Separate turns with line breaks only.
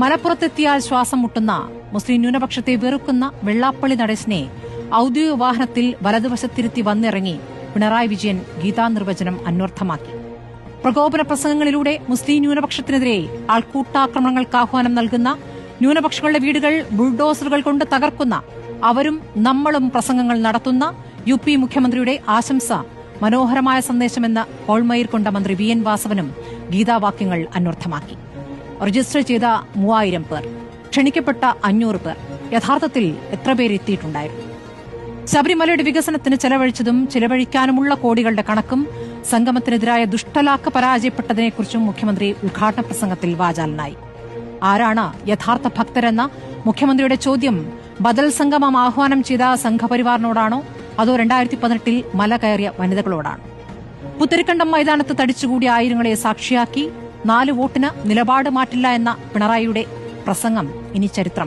മലപ്പുറത്തെത്തിയാൽ ശ്വാസം മുട്ടുന്ന മുസ്ലിം ന്യൂനപക്ഷത്തെ വെറുക്കുന്ന വെള്ളാപ്പള്ളി നടേശനെ ഔദ്യോഗിക വാഹനത്തിൽ വലതുവശത്തിരുത്തി വന്നിറങ്ങി പിണറായി വിജയൻ ഗീതാനിർവചനം അന്വർത്ഥമാക്കി. പ്രകോപന പ്രസംഗങ്ങളിലൂടെ മുസ്ലിം ന്യൂനപക്ഷത്തിനെതിരെ ആൾക്കൂട്ടാക്രമണങ്ങൾക്ക് ആഹ്വാനം നൽകുന്ന ന്യൂനപക്ഷങ്ങളുടെ വീടുകൾ ബുൾഡോസറുകൾ കൊണ്ട് തകർക്കുന്ന അവരും നമ്മളും പ്രസംഗങ്ങൾ നടത്തുന്ന യു പി മുഖ്യമന്ത്രിയുടെ ആശംസ മനോഹരമായ സന്ദേശമെന്ന് കോൾമയിർ കൊണ്ട മന്ത്രി വി എൻ വാസവനും ഗീതാവാക്യങ്ങൾ അന്വർത്ഥമാക്കി. രജിസ്റ്റർ ചെയ്ത മൂവായിരം പേർ ക്ഷണിക്കപ്പെട്ട അഞ്ഞൂറ് പേർ യഥാർത്ഥത്തിൽ എത്ര പേരെത്തിയിട്ടുണ്ടായിരുന്നു ശബരിമലയുടെ വികസനത്തിന് ചെലവഴിച്ചതും ചെലവഴിക്കാനുമുള്ള കോടികളുടെ കണക്കും സംഗമത്തിനെതിരായ ദുഷ്ടലാക്ക് പരാജയപ്പെട്ടതിനെക്കുറിച്ചും മുഖ്യമന്ത്രി ഉദ്ഘാടന പ്രസംഗത്തിൽ വാചാലനായി. ആരാണ് യഥാർത്ഥ ഭക്തരെന്ന മുഖ്യമന്ത്രിയുടെ ചോദ്യം ബദൽ സംഗമം ആഹ്വാനം ചെയ്ത സംഘപരിവാറിനോടാണോ? അതോ രണ്ടായിരത്തി പതിനെട്ടിൽ മല കയറിയ വനിതകളോടാണോ? പുത്തരിക്കണ്ടം മൈതാനത്ത് തടിച്ചുകൂടിയ ആയിരങ്ങളെ സാക്ഷിയാക്കി നാല് വോട്ടിന് നിലപാട് മാറ്റില്ല എന്ന പിണറായിയുടെ പ്രസംഗം ഇനി ചരിത്രം.